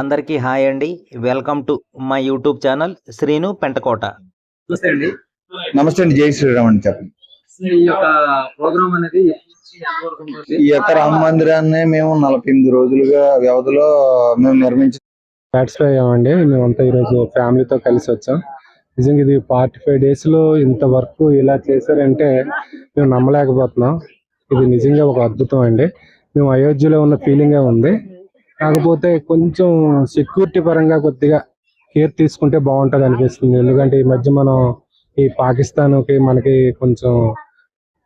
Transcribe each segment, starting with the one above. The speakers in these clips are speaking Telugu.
అందరికీ హాయ్ అండి. Welcome to my YouTube channel Srinu Pentakota. నమస్తే అండి. నమస్తే అండి. జై శ్రీరామ్ అని చెప్పండి. ఈ యొక్క ప్రోగ్రామ్ అనేది ఎంతవరకు ఉంటుంది? ఈ యొక్క రామ మందిరాన్ని మేము నలభై ఎనిమిది రోజులుగా వ్యవధిలో మేము నిర్మించి సాటిస్ఫై అయ్యామండి. మేమంతా ఈరోజు ఫ్యామిలీతో కలిసి వచ్చాం. నిజంగా ఇది ఫార్టీ ఫైవ్ డేస్లో ఇంత వర్క్ ఇలా చేశారంటే మేము నమ్మలేకపోతున్నాం. ఇది నిజంగా ఒక అద్భుతం అండి. మేము అయోధ్యలో ఉన్న ఫీలింగే ఉంది. కాకపోతే కొంచెం సెక్యూరిటీ పరంగా కొద్దిగా కేర్ తీసుకుంటే బాగుంటది అనిపిస్తుంది. ఎందుకంటే ఈ మధ్య మనం ఈ పాకిస్తాన్కి మనకి కొంచెం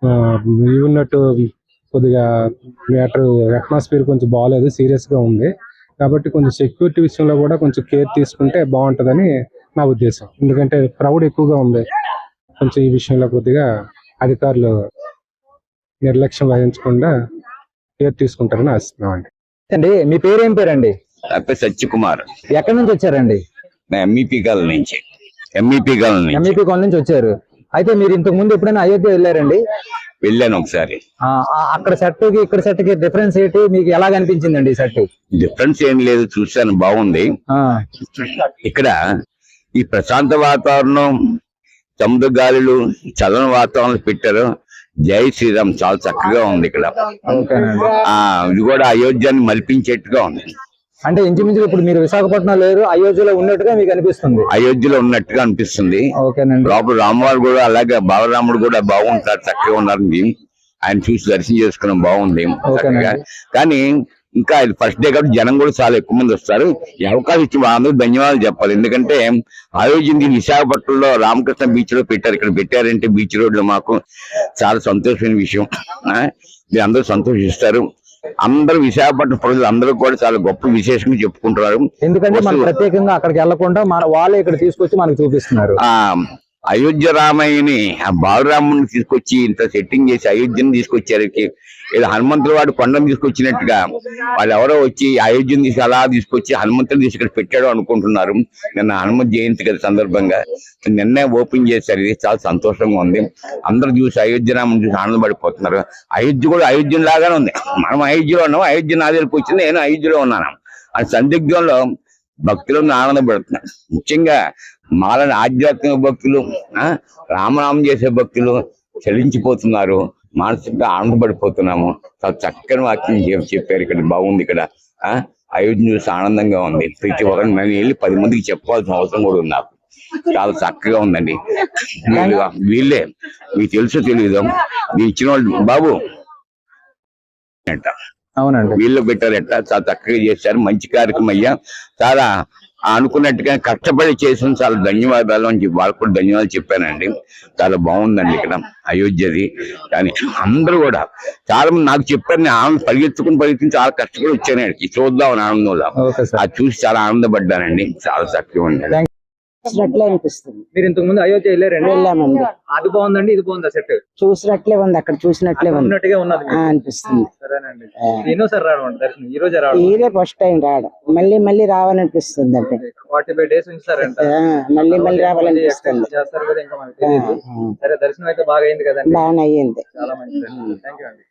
ఆ, ఉన్నట్టు కొద్దిగా మ్యాటర్ అట్మాస్ఫియర్ కొంచెం బాగాలేదు సీరియస్గా ఉంది. కాబట్టి కొంచెం సెక్యూరిటీ విషయంలో కూడా కొంచెం కేర్ తీసుకుంటే బాగుంటుందని నా ఉద్దేశం. ఎందుకంటే క్రౌడ్ ఎక్కువగా ఉంది. కొంచెం ఈ విషయంలో కొద్దిగా అధికారులు నిర్లక్ష్యం వహించకుండా కేర్ తీసుకుంటారని ఆశిస్తున్నామండి. అండి అండి మీ పేరు ఏం పేరండి సత్యకుమార్. ఎక్కడి నుంచి వచ్చారండి? ఎంఈపీ కాలనీ నుంచి. ఎంఈపీ కాలనీ నుంచి. ఎంఈపీ కాలనీ నుంచి వచ్చారు. అయితే మీరు ఇంతకు ముందు ఎప్పుడైనా అయోధ్య వెళ్ళారండి? వెళ్ళాను ఒకసారి. అక్కడ సెట్కి ఇక్కడ సెట్కి డిఫరెన్స్ ఏంటి? మీకు ఎలా అనిపించిందండి ఈ సెట్ డిఫరెన్స్ ఏం లేదు చూశాను బాగుంది. ఇక్కడ ఈ ప్రశాంత వాతావరణం సముద్ర గాలులు చల్లని వాతావరణం పెట్టారు. జై శ్రీరామ్. చాలా చక్కగా ఉంది ఇక్కడ. ఆ ఇది కూడా అయోధ్యాన్ని మలిపించేట్టుగా ఉంది. అంటే ఇంచుమించు ఇప్పుడు మీరు విశాఖపట్నం లేరు అయోధ్యలో ఉన్నట్టుగా మీకు అనిపిస్తుంది. అయోధ్యలో ఉన్నట్టుగా అనిపిస్తుంది. లోపల రామవారు కూడా అలాగే బాలరాముడు కూడా బాగుంటారు చక్కగా ఉన్నారు. ఆయన చూసి దర్శనం చేసుకున్నాం బాగుంది. చక్కగా. కానీ ఇంకా ఫస్ట్ డే కాబట్టి జనం కూడా చాలా ఎక్కువ మంది వస్తారు. ఈ అవకాశం ఇచ్చి అందరూ ధన్యవాదాలు చెప్పాలి. ఎందుకంటే ఆయోజింది విశాఖపట్నంలో రామకృష్ణ బీచ్లో పెట్టారు. ఇక్కడ పెట్టారంటే బీచ్ రోడ్లో మాకు చాలా సంతోషమైన విషయం. మీరు అందరూ సంతోషిస్తారు. అందరూ విశాఖపట్నం ప్రజలు అందరూ కూడా చాలా గొప్ప విశేషంగా చెప్పుకుంటున్నారు. ఎందుకంటే మనం ప్రత్యేకంగా అక్కడికి వెళ్ళకుండా మన వాళ్ళే ఇక్కడ తీసుకొచ్చి మనకు చూపిస్తున్నారు. ఆ అయోధ్య రామయ్యని ఆ బాలరాముని తీసుకొచ్చి ఇంత సెట్టింగ్ చేసి అయోధ్యని తీసుకొచ్చారు. ఏదో ఇలా హనుమంతుల వాడు కొండను తీసుకొచ్చినట్టుగా. వాళ్ళు ఎవరో వచ్చి అయోధ్యని తీసి అలా తీసుకొచ్చి హనుమంతుని తీసి ఇక్కడ పెట్టాడు అనుకుంటున్నారు. నిన్న హనుమత్ జయంతి కదా సందర్భంగా. నిన్నే ఓపెన్ చేశారు. ఇది చాలా సంతోషంగా ఉంది. అందరు చూసి అయోధ్య చూసి ఆనందపడిపోతున్నారు. అయోధ్య కూడా అయోధ్యం లాగానే ఉంది. మనం అయోధ్యలో ఉన్నాం. అయోధ్య నా దగ్గరికి వచ్చింది. నేను అయోధ్యలో ఉన్నాను. ఆ సందిగ్ధంలో భక్తులను ఆనందపడుతున్నారు. ముఖ్యంగా మాలని ఆధ్యాత్మిక భక్తులు ఆ, రామనామం చేసే భక్తులు చలించిపోతున్నారు. మానసికంగా ఆనందపడిపోతున్నాము. చాలా చక్కని వాక్యం చెప్- చెప్పారు ఇక్కడ. బాగుంది ఇక్కడ. ఆ? అయోధ్య చూసి ఆనందంగా ఉంది. ప్రతి ఒక్కరిని నేను వెళ్ళి పది మందికి చెప్పాల్సిన అవసరం కూడా ఉంది నాకు. చాలా చక్కగా ఉందండి. వీళ్ళు వీళ్ళే. మీకు తెలుసో తెలియదు మీరు ఇచ్చిన వాళ్ళు బాబు. అంట. అవునండి. వీళ్ళు పెట్టారట. చాలా చక్కగా చేశారు. మంచి కార్యక్రమం అయ్యా. చాలా అనుకున్నట్టుగా కష్టపడి చేసిన చాలా ధన్యవాదాలు అని వాళ్ళకు కూడా ధన్యవాదాలు చెప్పానండి. చాలా బాగుందండి ఇక్కడ అయోధ్యది. కానీ అందరూ కూడా చాలా మంది నాకు చెప్పారు నేను ఆనందం పరిగెత్తుకుని పరిగెత్తుకుని చాలా కష్టపడి వచ్చాను చూద్దాం ఆనందంలో. అది చూసి చాలా ఆనందపడ్డానండి. చాలా చక్కగా ఉంది చూసినట్లే అనిపిస్తుంది. మీరు ఇంతకు ముందు అయోధ్య వెళ్ళారండి వెళ్ళామండి. అది బాగుందండి ఇది బాగుందా సెట్? చూసినట్లే ఉంది అక్కడ చూసినట్లే ఉంది. ఉన్నట్టుగా ఉన్నది ఆ, అనిపిస్తుంది. సరేనండి. ఎన్నోసారి రావడం దర్శనం? ఈ రోజే రావడం? ఇదే ఫస్ట్ టైం రావడం. మళ్ళీ మళ్ళీ రావాలనిపిస్తుంది అంటే ఫార్టీ ఫైవ్ డేస్ ఆ, మళ్ళీ మళ్ళీ రావాలనిపిస్తుంది. చేస్తారు కదా ఇంకా మనకి ఆ, తెలియదు ఆ, సరే దర్శనం అయితే బాగా అయింది కదండి. బాగానే అయ్యింది. చాలా మంచిది. థ్యాంక్ యూ అండి.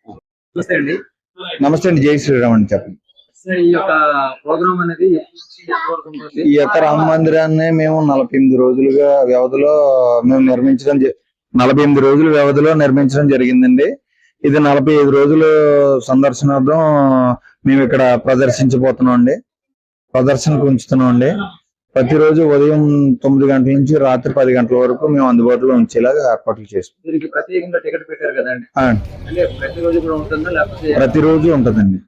నమస్తే అండి. నమస్తే అండి జై శ్రీరామ్ అని చెప్పండి. ఈ యొక్క ప్రోగ్రామ్ అనేది ఎంతవరకు ఉంటుంది? ఈ యొక్క రామ మందిరాన్ని మేము నలభై ఎనిమిది రోజులుగా వ్యవధిలో మేము నిర్మించడం నలభై ఎనిమిది రోజుల వ్యవధిలో నిర్మించడం జరిగిందండి. ఇది నలభై ఐదు రోజులు సందర్శనార్థం మేము ఇక్కడ ప్రదర్శించబోతున్నాం అండి ప్రదర్శనకు ఉంచుతున్నాం అండి ప్రతిరోజు ఉదయం తొమ్మిది గంటల నుంచి రాత్రి పది గంటల వరకు మేము అందుబాటులో ఉంచేలాగా ఏర్పాట్లు చేసుకుంటాం దీనికి ప్రత్యేకంగా టికెట్ పెట్టారు కదండి. ఆ, అంటే ప్రతిరోజు కూడా ఉంటుందా లేకపోతే ప్రతిరోజు ఉంటదండి.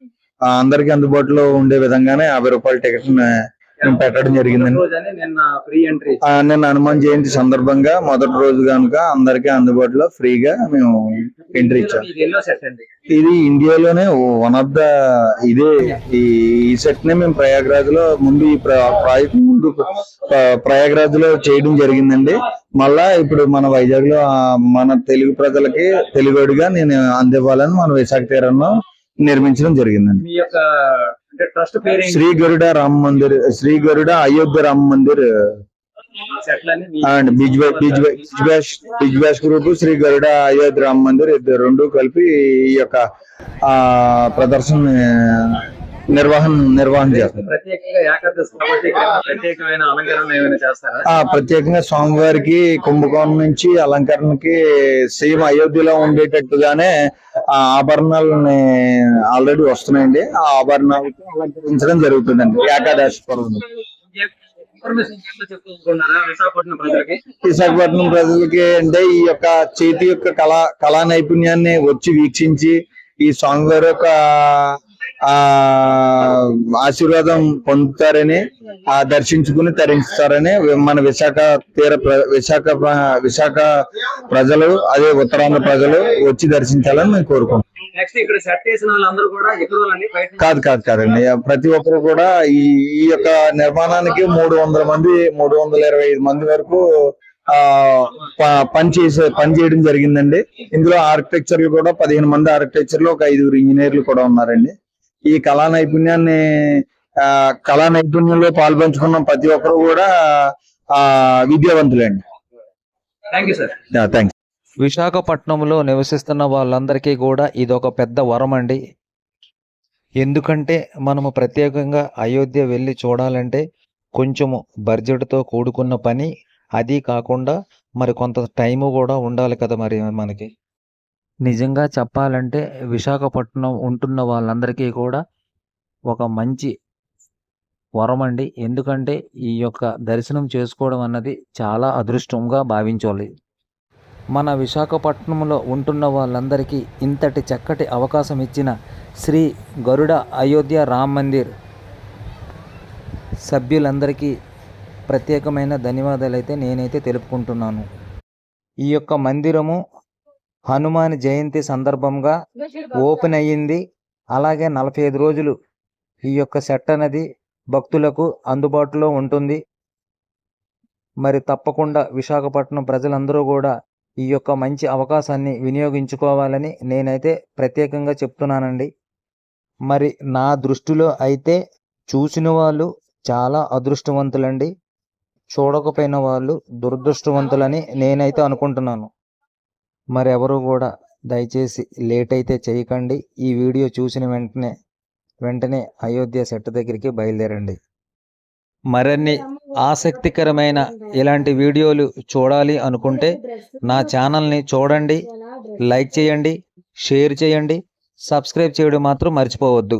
అందరికీ అందుబాటులో ఉండే విధంగానే యాభై రూపాయల టికెట్ పెట్టడం జరిగిందండి. నిన్న హనుమాన్ జయంతి సందర్భంగా మొదటి రోజు కనుక అందరికీ అందుబాటులో ఫ్రీగా మేము ఎంట్రీ ఇచ్చాం. ఇది ఇండియాలోనే వన్ ఆఫ్ ద ఇదే ఈ సెట్ని మేము ప్రయాగ్రాజ్లో ముందు ఈ ప్ర- ప్రాజెక్ట్ ముందు ప్ర- ప్రయాగ్రాజ్లో చేయడం జరిగిందండి. మళ్ళా ఇప్పుడు మన వైజాగ్లో మన తెలుగు ప్రజలకి తెలుగుడిగా నేను అందివ్వాలని మన విశాఖ తీరంలో నిర్మించడం జరిగిందండి. మీ యొక్క అంటే ట్రస్ట్ పేరు శ్రీ గరుడ రామ్ మందిర్ శ్రీ గరుడ అయోధ్య రామ్ మందిర్ మీ and biz group Shri Garuda Ayodhya Ram Mandir ఇద్దరు రెండు కలిపి ఈ యొక్క ఆ ప్రదర్శన నిర్వహణ నిర్వహణ చేస్తారు. ప్రత్యేకంగా స్వామివారికి కుంభకోణం నుంచి అలంకరణకి సేమ్ అయోధ్యలో ఉండేటట్టుగానే ఆ ఆభరణాలని ఆల్రెడీ వస్తున్నాయండి. ఆ ఆభరణాలతో అలంకరించడం జరుగుతుందండి ఏకాదశి పర్వం. విశాఖపట్నం ప్రజలకి అంటే ఈ యొక్క చేతి యొక్క కళా కళా నైపుణ్యాన్ని వచ్చి వీక్షించి ఈ స్వామివారి యొక్క ఆ ఆశీర్వాదం పొందుతారని ఆ దర్శించుకుని తరించుతారని మన విశాఖ తీర ప్ర- విశాఖ విశాఖ ప్రజలు అదే ఉత్తరాంధ్ర ప్రజలు వచ్చి దర్శించాలని మేము నుంచి కాదు కాదు కాదండి. ప్రతి ఒక్కరు కూడా ఈ ఈ యొక్క నిర్మాణానికి మూడు వందల మంది మూడు వందల ఇరవై ఐదు మంది వరకు ఆ ప- పని చేసే పని చేయడం జరిగిందండి. ఇందులో ఆర్కిటెక్చర్లు కూడా పదిహేను మంది ఆర్కిటెక్చర్లు ఒక ఐదుగురు ఇంజనీర్లు కూడా ఉన్నారండి. ఈ కళా నైపుణ్యాన్ని ఆ కళా నైపుణ్యంలో పాల్పంచుకున్న ప్రతి ఒక్కరు కూడా ఆ విద్యావంతులండి. థ్యాంక్ యూ సార్ థ్యాంక్స్ విశాఖపట్నంలో నివసిస్తున్న వాళ్ళందరికీ కూడా ఇదొక పెద్ద వరం అండి ఎందుకంటే మనము ప్రత్యేకంగా అయోధ్య వెళ్ళి చూడాలంటే కొంచెము బడ్జెట్తో కూడుకున్న పని అది కాకుండా మరి కొంత టైము కూడా ఉండాలి కదా మరి మనకి. నిజంగా చెప్పాలంటే విశాఖపట్నం ఉంటున్న వాళ్ళందరికీ కూడా ఒక మంచి వరం అండి ఎందుకంటే ఈ యొక్క దర్శనం చేసుకోవడం అన్నది చాలా అదృష్టంగా భావించాలి. మన విశాఖపట్నంలో ఉంటున్న వాళ్ళందరికీ ఇంతటి చక్కటి అవకాశం ఇచ్చిన శ్రీ గరుడ అయోధ్య రామ్ మందిర్ సభ్యులందరికీ ప్రత్యేకమైన ధన్యవాదాలు అయితే నేనైతే తెలుపుకుంటున్నాను. ఈ యొక్క మందిరము హనుమాన్ జయంతి సందర్భంగా ఓపెన్ అయ్యింది. అలాగే నలభై ఐదు రోజులు ఈ యొక్క సెట్ అనేది భక్తులకు అందుబాటులో ఉంటుంది. మరి తప్పకుండా విశాఖపట్నం ప్రజలందరూ కూడా ఈ యొక్క మంచి అవకాశాన్ని వినియోగించుకోవాలని నేనైతే ప్రత్యేకంగా చెప్తున్నానండి. మరి నా దృష్టిలో అయితే చూసిన వాళ్ళు చాలా అదృష్టవంతులండి. చూడకపోయిన వాళ్ళు దురదృష్టవంతులని నేనైతే అనుకుంటున్నాను. మరి ఎవరు కూడా దయచేసి లేట్ అయితే చేయకండి. ఈ వీడియో చూసిన వెంటనే వెంటనే అయోధ్య సెట్ దగ్గరికి బయలుదేరండి. మరిన్ని ఆసక్తికరమైన ఇలాంటి వీడియోలు చూడాలి అనుకుంటే నా ఛానల్ని చూడండి లైక్ చేయండి షేర్ చేయండి సబ్స్క్రైబ్ చేయడం మాత్రం మర్చిపోవద్దు.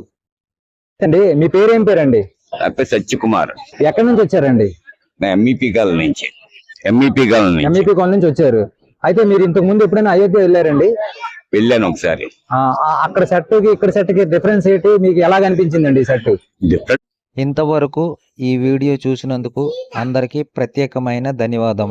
అండి మీ పేరు ఏం పేరండి సత్యకుమార్. ఎక్కడి నుంచి వచ్చారండి? ఎంఈపీ గాల నుంచి. ఎంఈపీ గాల నుంచి. ఎంఈపీ కాలనీ నుంచి వచ్చారు. అయితే మీరు ఇంతకు ముందు ఎప్పుడైనా అయోధ్య వెళ్ళారండి? వెళ్ళాను ఒకసారి. అక్కడ సెట్కి ఇక్కడ సెట్కి డిఫరెన్స్ ఏంటి? మీకు ఎలా కనిపించిందండి ఈ సెట్ ఇంతవరకు ఈ వీడియో చూసినందుకు అందరికీ ప్రత్యేకమైన ధన్యవాదములు.